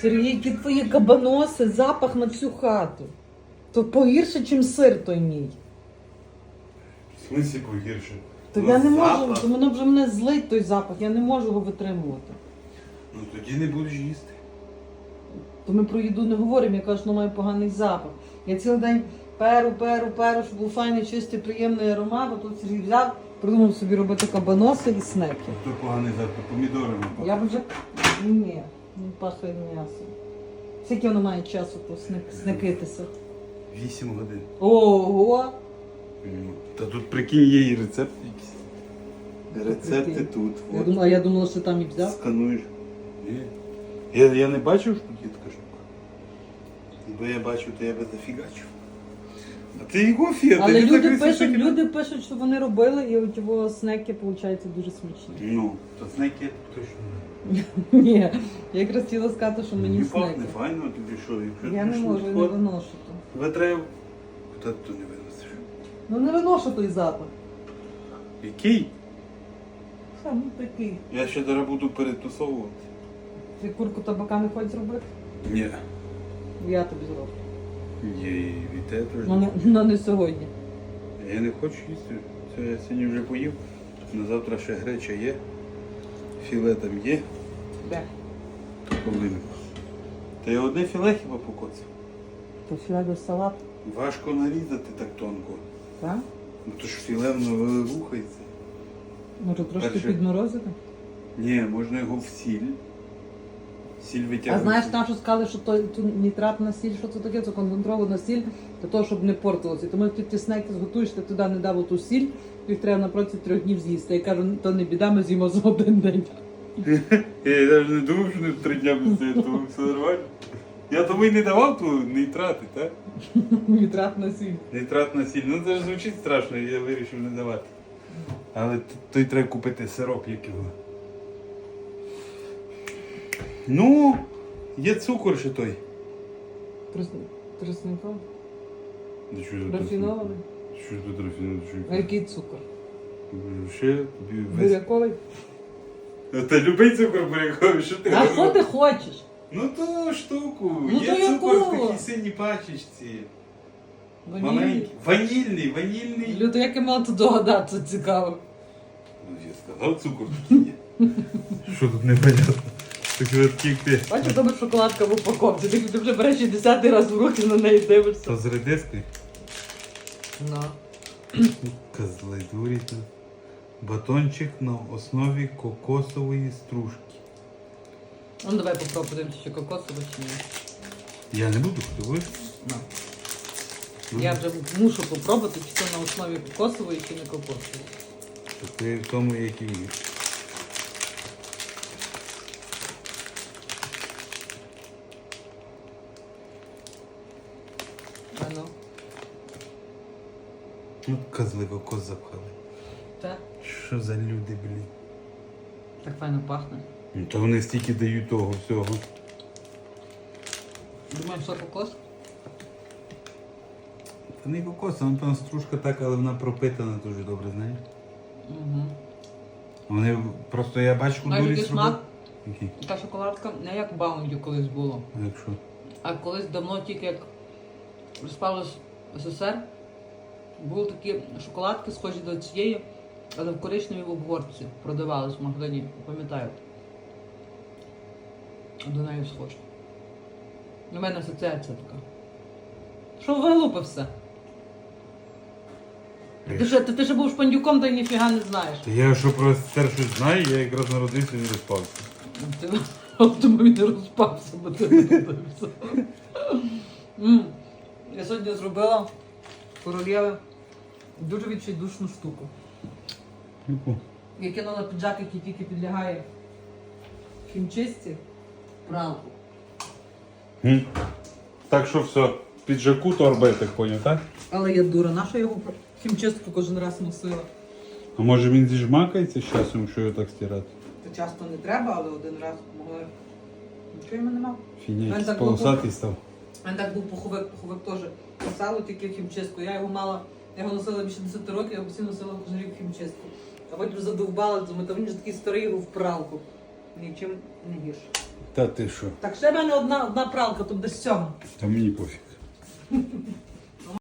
Сергій, які твої кабаноси, запах на всю хату. То погірше, ніж сир той мій. В смислі погірше? То Ну, я не можу, запах. то воно вже мене злить той запах, я не можу його витримувати. Ну тоді не будеш їсти. То ми про їду не говоримо, я кажу, що воно має поганий запах. Я цілий день перу, перу, перу, щоб був файний, чистий, приємний аромат, а тут Сергій взяв, придумав собі робити кабаноси і снеки. То поганий запах, помідорами Я б вже ні, не пахає м'ясом. Скільки воно має часу то сник- сникитися? Вісім годин. Ого! Ну, Та тут прикинь, є і рецепт якийсь. Рецепти Прикинь. тут. Я от. думала, я думала, що там і взяв. Скануєш. Я, я не бачив, що тут є така штука. Бо я бачив, то я би зафігачив. А ти його фір, Але ти люди пишуть, високий- люди пишуть, що вони робили, і от його снеки, виходить, дуже смачні. Ну, то снеки точно не. Ні, я якраз хотіла сказати, що мені снеки. пахне файно, тобі що? Якщо Я ти не що, можу, я не виношу то. Треба. Куди ти не виносиш? Ну не виношу той запах. Який? Саме такий. Я ще зараз буду перетусовувати. Ти курку табака не хочеш зробити? Ні. Я тобі зроблю. Є, від теж. Ну не, ну, не сьогодні. Я не хочу їсти. Це я сьогодні вже поїв. На завтра ще греча є. Філе там є. Де? Половину. Та я одне філе хіба покоцав. То філе салат, Важко нарізати так тонко. так? Ну то ж філе воно рухається. Може трошки Перше. підморозити? Ні, можна його в сіль. Сіль А знаєш, там що сказали, що то, то нітратна сіль, що це таке? Це концентрована сіль для того, щоб не портилося. Тому ти ті снеки зготуєш, ти туди не дав оту сіль, їх треба напроти трьох днів з'їсти. Я кажу, то не біда, ми з'їмо за один день. Я навіть не думав, що не три дня без цього все нормально. Я тому і не давав ту нітрати, так? Нітратна сіль. Нітратна сіль. Ну це ж звучить страшно, я вирішив не давати. Але т- той треба купити сироп, як його. Ну, є цукор ще той. Тростником? Да що тут Рафінований? Що тут рафінований? А який цукор? Ще тобі весь. Буряковий? Та любий цукор буряковий, що ти А що ти хочеш? Ну то штуку. Ну, є то цукор в якого? такій синій пачечці. Маленький. Ванільний, ванільний. Люто, як я мала тут догадатися, цікаво. Ну, я сказав, цукор тут є. Що тут непонятно? Так як. Бачиш, шоколадка в упаковці. Ти, ти вже береш її десятий раз в руки на неї дивишся. То з редиски? Ну. Козли дуріться. Батончик на основі кокосової стружки. Ну давай попробуємо, чи кокосово чи ні. Я не буду, хто будеш? Ну. Ну, Я вже мушу попробувати, чи це на основі кокосової, чи не кокосової. Ти в тому, як і вмієш. Ну. Ну, козли кокос запхали. Так. Що за люди, блін? Так файно пахне. Ну, то вони стільки дають того всього. Думаєш, що кокос? Та не кокос, вона там стружка так, але вона пропитана дуже добре, знаєш. Угу. Вони просто я бачу, Знаєш, дурі який смак? Який? Та шоколадка не як баунді колись було. А Якщо? А колись давно тільки як розпалось СССР, були такі шоколадки, схожі до цієї, але в коричневій обгорці продавались в магазині, пам'ятаю. До неї схоже. У мене асоціація така. Що вилупився? Ти ще, ти, ти ще був шпандюком, та й ніфіга не знаєш. Та я що про СССР щось знаю, я якраз народився і не розпався. Ти тому він не розпався, бо ти не родився. Сьогодні зробила королєві дуже відчайдушну штуку. Яку? Я кинула піджак, який тільки підлягає хімчистці, в пралку. М? Так що все, піджаку торба, я так поняв, так? Але я дура, наша його хімчистку кожен раз носила. А може він зіжмакається з часом, якщо його так стирати? Це часто не треба, але один раз могли. Нічого йому нема. Фіня, Він якийсь так полосатий став. У мене так був пуховик, пуховик теж писало тільки в хімчистку. Я його мала, я його носила більше 10 років, я постійно носила кожен рік в хімчистку. А потім задовбала, думаю, то він ж такий старий його в пралку. Нічим не гірше. Та ти що? Так ще в мене одна, одна пралка, тут десь сьома. Та мені пофіг.